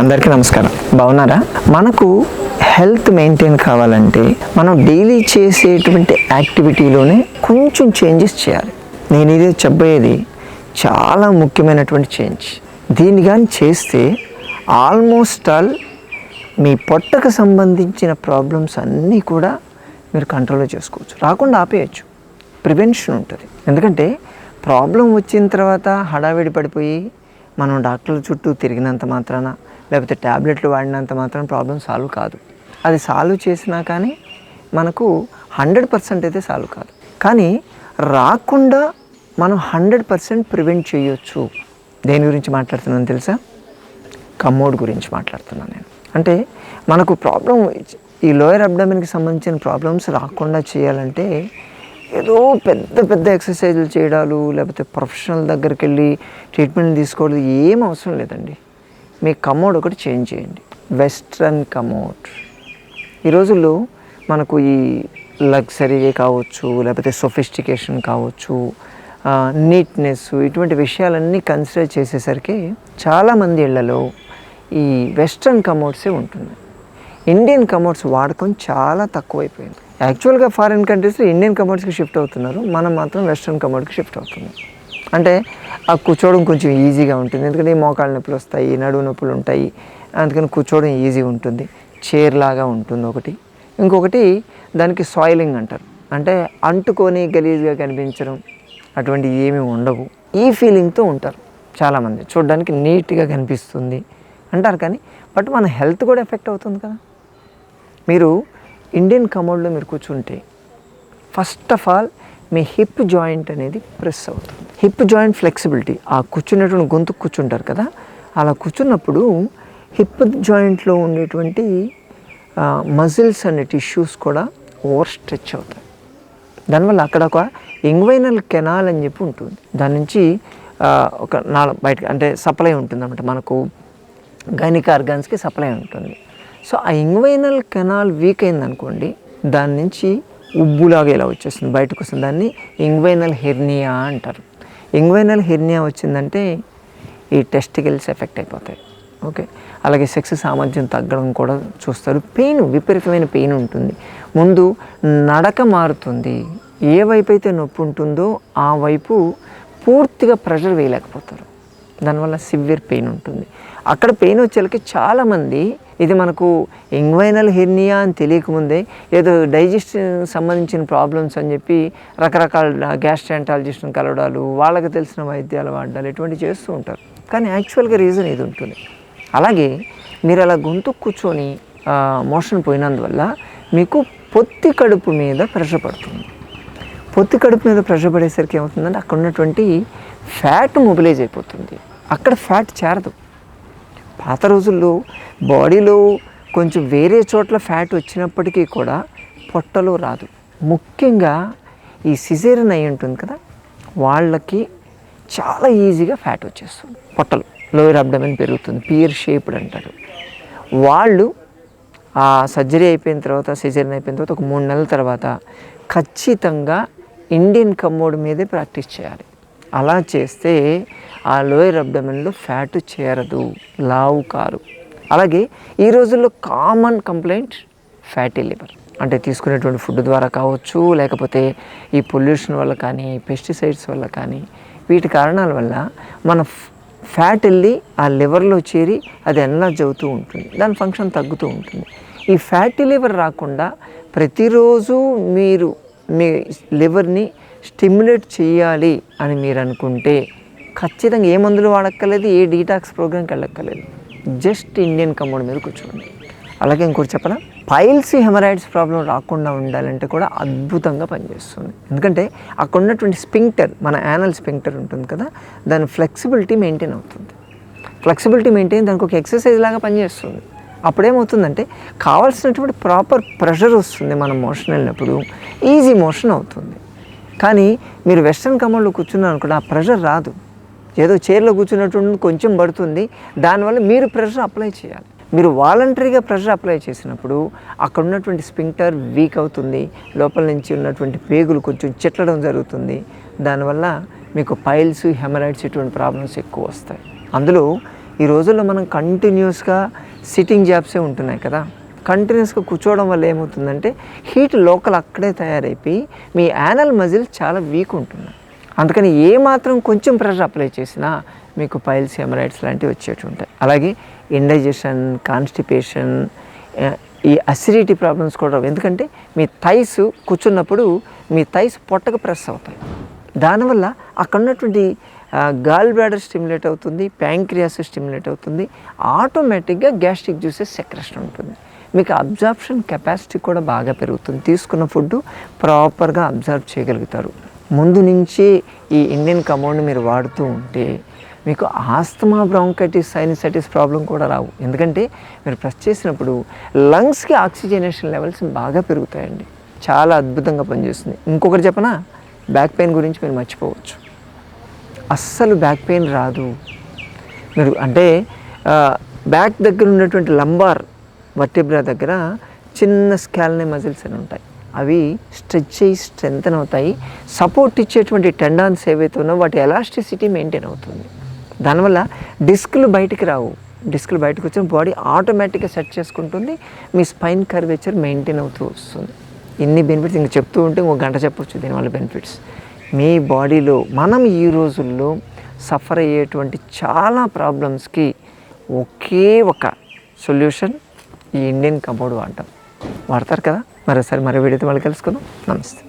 అందరికీ నమస్కారం. బాగున్నారా? మనకు హెల్త్ మెయింటైన్ కావాలంటే మనం డైలీ చేసేటువంటి యాక్టివిటీలోనే కొంచెం చేంజెస్ చేయాలి. నేను ఇదే చెప్పేది చాలా ముఖ్యమైనటువంటి చేంజ్. దీన్ని కానీ చేస్తే ఆల్మోస్ట్ ఆల్ మీ పొట్టకు సంబంధించిన ప్రాబ్లమ్స్ అన్నీ కూడా మీరు కంట్రోల్లో చేసుకోవచ్చు. రాకుండా ఆపేయచ్చు. ప్రివెన్షన్ ఉంటుంది. ఎందుకంటే ప్రాబ్లం వచ్చిన తర్వాత హడావిడి పడిపోయి మనం డాక్టర్ల చుట్టూ తిరిగినంత మాత్రాన లేకపోతే ట్యాబ్లెట్లు వాడినంత మాత్రం ప్రాబ్లం సాల్వ్ కాదు. అది సాల్వ్ చేసినా కానీ మనకు హండ్రెడ్ పర్సెంట్ అయితే సాల్వ్ కాదు. కానీ రాకుండా మనం హండ్రెడ్ పర్సెంట్ ప్రివెంట్ చేయొచ్చు. దేని గురించి మాట్లాడుతున్నాను తెలుసా? కమ్మోడ్ గురించి మాట్లాడుతున్నాను నేను. అంటే మనకు ప్రాబ్లం ఈ లోయర్ అబ్డమిన్కి సంబంధించిన ప్రాబ్లమ్స్ రాకుండా చేయాలంటే ఏదో పెద్ద పెద్ద ఎక్సర్సైజులు చేయడాలు లేకపోతే ప్రొఫెషనల్ దగ్గరికి వెళ్ళి ట్రీట్మెంట్ తీసుకోవడం ఏం అవసరం లేదండి. మీ కమోడ్ ఒకటి చేంజ్ చేయండి. Western commode. ఈ రోజుల్లో మనకు ఈ లగ్జరీ కావచ్చు లేకపోతే సొఫిస్టికేషన్ కావచ్చు నీట్నెస్ ఇటువంటి విషయాలన్నీ కన్సిడర్ చేసేసరికి చాలామంది ఇళ్ళలో ఈ వెస్ట్రన్ కమోడ్సే ఉంటుంది ఇండియన్ కమోడ్స్ వాడకం చాలా తక్కువైపోయింది. యాక్చువల్గా ఫారిన్ కంట్రీస్లో ఇండియన్ కమోడ్స్కి షిఫ్ట్ అవుతున్నారు. మనం మాత్రం వెస్ట్రన్ కమోడ్కి షిఫ్ట్ అవుతున్నాం. అంటే ఆ కూర్చోవడం కొంచెం ఈజీగా ఉంటుంది. ఎందుకంటే ఈ మోకాళ్ళ నొప్పులు వస్తాయి నడువు నొప్పులు ఉంటాయి. అందుకని కూర్చోవడం ఈజీ ఉంటుంది. చైర్ లాగా ఉంటుంది ఒకటి. ఇంకొకటి దానికి సాయిలింగ్ అంటారు. అంటే అంటుకొని గలీజ్గా కనిపించడం అటువంటి ఏమీ ఉండవు. ఈ ఫీలింగ్తో ఉంటారు చాలామంది. చూడడానికి నీట్గా కనిపిస్తుంది అంటారు కానీ బట్ మన హెల్త్ కూడా ఎఫెక్ట్ అవుతుంది కదా. మీరు ఇండియన్ కమోడ్లో మీరు కూర్చుంటే ఫస్ట్ ఆఫ్ ఆల్ మీ హిప్ జాయింట్ అనేది ప్రెస్ అవుతుంది. హిప్ జాయింట్ ఫ్లెక్సిబిలిటీ ఆ కూర్చున్నటువంటి గొంతు కూర్చుంటారు కదా అలా కూర్చున్నప్పుడు హిప్ జాయింట్లో ఉండేటువంటి మజిల్స్ అనే టిష్యూస్ కూడా ఓవర్ స్ట్రెచ్ అవుతాయి. దానివల్ల అక్కడ ఒక ఎంగ్వైనల్ కెనాల్ అని చెప్పి ఉంటుంది. దాని నుంచి ఒక నాలుగు బయటకు అంటే సప్లై ఉంటుంది అనమాట మనకు గైనిక ఆర్గాన్స్కి సప్లై ఉంటుంది. సో ఆ ఇంగ్వైనల్ కెనాల్ వీక్ అయిందనుకోండి దాని నుంచి ఉబ్బులాగా ఇలా వచ్చేస్తుంది. బయటకు వస్తుంది. దాన్ని ఇంగ్వైనల్ హెర్నియా అంటారు. ఇంగ్వైనల్ హెర్నియా వచ్చిందంటే ఈ టెస్టికల్స్ ఎఫెక్ట్ అయిపోతాయి. ఓకే? అలాగే సెక్స్ సామర్థ్యం తగ్గడం కూడా చూస్తారు. పెయిన్ విపరీతమైన పెయిన్ ఉంటుంది. ముందు నడక మారుతుంది. ఏ వైపు అయితే నొప్పి ఉంటుందో ఆ వైపు పూర్తిగా ప్రెషర్ వేయలేకపోతారు. దానివల్ల సివియర్ పెయిన్ ఉంటుంది. అక్కడ పెయిన్ వచ్చేళ్ళకి చాలామంది ఇది మనకు ఎంగ్వైనల్ హెర్నియా అని తెలియకముందే ఏదో డైజెషన్ సంబంధించిన ప్రాబ్లమ్స్ అని చెప్పి రకరకాల గ్యాస్ట్రాంటాలజిస్ట్ని కలవడాలు వాళ్ళకి తెలిసిన వైద్యాలు వాడాలి ఇటువంటివి చేస్తూ ఉంటారు. కానీ యాక్చువల్గా రీజన్ ఇది ఉంటుంది. అలాగే మీరు అలా గొంతు కూర్చొని మోషన్ పోయినందువల్ల మీకు పొత్తి కడుపు మీద ప్రెషర్ పడుతుంది. పొత్తి కడుపు మీద ప్రెషర్ పడేసరికి ఏమవుతుందంటే అక్కడ ఉన్నటువంటి ఫ్యాట్ మొబిలైజ్ అయిపోతుంది. అక్కడ ఫ్యాట్ చేరదు. పాత రోజుల్లో బాడీలో కొంచెం వేరే చోట్ల ఫ్యాట్ వచ్చినప్పటికీ కూడా పొట్టలో రాదు. ముఖ్యంగా ఈ సిజేరియన్ అయి ఉంటుంది కదా వాళ్ళకి చాలా ఈజీగా ఫ్యాట్ వచ్చేస్తుంది. పొట్టలు లోయర్ అబ్డమెన్ పెరుగుతుంది పియర్ షేప్డ్ అంటారు. వాళ్ళు ఆ సర్జరీ అయిపోయిన తర్వాత సిజరీన్ అయిపోయిన తర్వాత ఒక మూడు నెలల తర్వాత ఖచ్చితంగా ఇండియన్ కమ్మోడ్ మీదే ప్రాక్టీస్ చేయాలి. అలా చేస్తే ఆ లోయర్ అబ్డమెన్లో ఫ్యాట్ చేరదు లావు కారు అలాగే ఈ రోజుల్లో కామన్ కంప్లైంట్ ఫ్యాటీ లివర్. అంటే తీసుకునేటువంటి ఫుడ్ ద్వారా కావచ్చు లేకపోతే ఈ పొల్యూషన్ వల్ల కానీ పెస్టిసైడ్స్ వల్ల కానీ వీటి కారణాల వల్ల మన ఫ్యాట్ వెళ్ళి ఆ లివర్లో చేరి అది ఎన్లాజ్ అవుతూ ఉంటుంది. దాని ఫంక్షన్ తగ్గుతూ ఉంటుంది. ఈ ఫ్యాటీ లివర్ రాకుండా ప్రతిరోజు మీరు మీ లివర్ని స్టిమ్యులేట్ చేయాలి అని మీరు అనుకుంటే ఖచ్చితంగా ఏ మందులు వాడక్కర్లేదు ఏ డీటాక్స్ ప్రోగ్రామ్కి వెళ్ళక్కర్లేదు. జస్ట్ ఇండియన్ కమోడ్ మీద కూర్చోండి. అలాగే ఇంకోటి చెప్పనా? పైల్స్ హెమరాయిడ్స్ ప్రాబ్లం రాకుండా ఉండాలంటే కూడా అద్భుతంగా పనిచేస్తుంది. ఎందుకంటే అక్కడ ఉన్నటువంటి స్పింక్టర్ మన యానల్ స్పింక్టర్ ఉంటుంది కదా దాని ఫ్లెక్సిబిలిటీ మెయింటైన్ అవుతుంది. ఫ్లెక్సిబిలిటీ మెయింటైన్ దానికి ఒక ఎక్సర్సైజ్ లాగా పనిచేస్తుంది. అప్పుడేమవుతుందంటే కావాల్సినటువంటి ప్రాపర్ ప్రెషర్ వస్తుంది మనం మోషన్ వెళ్ళినప్పుడు ఈజీ మోషన్ అవుతుంది. కానీ మీరు వెస్ట్రన్ కమర్లో కూర్చున్నారు అనుకోండి ఆ ప్రెషర్ రాదు. ఏదో చైర్లో కూర్చున్నట్టు కొంచెం పడుతుంది. దానివల్ల మీరు ప్రెషర్ అప్లై చేయాలి. మీరు వాలంటరీగా ప్రెషర్ అప్లై చేసినప్పుడు అక్కడ ఉన్నటువంటి స్పింక్టర్ వీక్ అవుతుంది. లోపల నుంచి ఉన్నటువంటి పేగులు కొంచెం చెట్లడం జరుగుతుంది. దానివల్ల మీకు పైల్స్ హెమరాయిడ్స్ ఇటువంటి ప్రాబ్లమ్స్ ఎక్కువ వస్తాయి. అందులో ఈ రోజుల్లో మనం కంటిన్యూస్గా సిట్టింగ్ జాబ్సే ఉంటున్నాయి కదా. కంటిన్యూస్గా కూర్చోవడం వల్ల ఏమవుతుందంటే హీట్ లోకల్ అక్కడే తయారైపోయి మీ యానల్ మజిల్ చాలా వీక్ ఉంటున్నాయి అందుకని ఏ మాత్రం కొంచెం ప్రెషర్ అప్లై చేసినా మీకు పైల్స్ హెమరైడ్స్ లాంటివి వచ్చేట్టు ఉంటాయి. అలాగే ఇండైజెషన్ కాన్స్టిపేషన్ ఈ అసిడిటీ ప్రాబ్లమ్స్ కూడా ఎందుకంటే మీ థైస్ కూర్చున్నప్పుడు మీ థైస్ పొట్టకు ప్రెస్ అవుతాయి. దానివల్ల అక్కడ ఉన్నటువంటి గాల్ బ్లాడర్ స్టిమ్యులేట్ అవుతుంది ప్యాంక్రియాస్ స్టిమ్యులేట్ అవుతుంది ఆటోమేటిక్గా గ్యాస్ట్రిక్ జ్యూసెస్ సెక్రెషన్ ఉంటుంది. మీకు అబ్జార్ప్షన్ కెపాసిటీ కూడా బాగా పెరుగుతుంది. తీసుకున్న ఫుడ్ ప్రాపర్గా అబ్జర్వ్ చేయగలుగుతారు. ముందు నుంచి ఈ ఇండియన్ కమౌండ్ మీరు వాడుతూ ఉంటే మీకు ఆస్తమా బ్రాంకైటిస్ సైనసైటిస్ ప్రాబ్లం కూడా రావు. ఎందుకంటే మీరు ప్రెస్ చేసినప్పుడు లంగ్స్కి ఆక్సిజనేషన్ లెవెల్స్ బాగా పెరుగుతాయండి. చాలా అద్భుతంగా పనిచేస్తుంది. ఇంకొకటి చెప్పనా? బ్యాక్ పెయిన్ గురించి మీరు మర్చిపోవచ్చు. అస్సలు బ్యాక్ పెయిన్ రాదు. మీరు అంటే బ్యాక్ దగ్గర ఉన్నటువంటి లంబార్ వర్టిబ్రా దగ్గర చిన్న స్కాల్నే మజిల్స్ అని ఉంటాయి. అవి స్ట్రెచ్ అయ్యి స్ట్రెంగ్తన్ అవుతాయి. సపోర్ట్ ఇచ్చేటువంటి టెండాన్స్ ఏవైతే ఉన్నా వాటి ఎలాస్టిసిటీ మెయింటైన్ అవుతుంది. దానివల్ల డిస్క్లు బయటికి రావు. డిస్క్లు బయటకు వచ్చిన బాడీ ఆటోమేటిక్గా సెట్ చేసుకుంటుంది. మీ స్పైన్ కర్వేచర్ మెయింటైన్ అవుతూ వస్తుంది. ఇన్ని బెనిఫిట్స్ ఇంక చెప్తూ ఉంటే ఇంకో గంట చెప్పొచ్చు దీనివల్ల బెనిఫిట్స్. మీ బాడీలో మనం ఈ రోజుల్లో సఫర్ అయ్యేటువంటి చాలా ప్రాబ్లమ్స్కి ఒకే ఒక సొల్యూషన్ ఈ ఇండియన్ కబోర్డ్ వాడటం. వాడతారు కదా? మరోసారి మరో వీడియోతో మళ్ళీ కలుసుకుందాం. నమస్తే.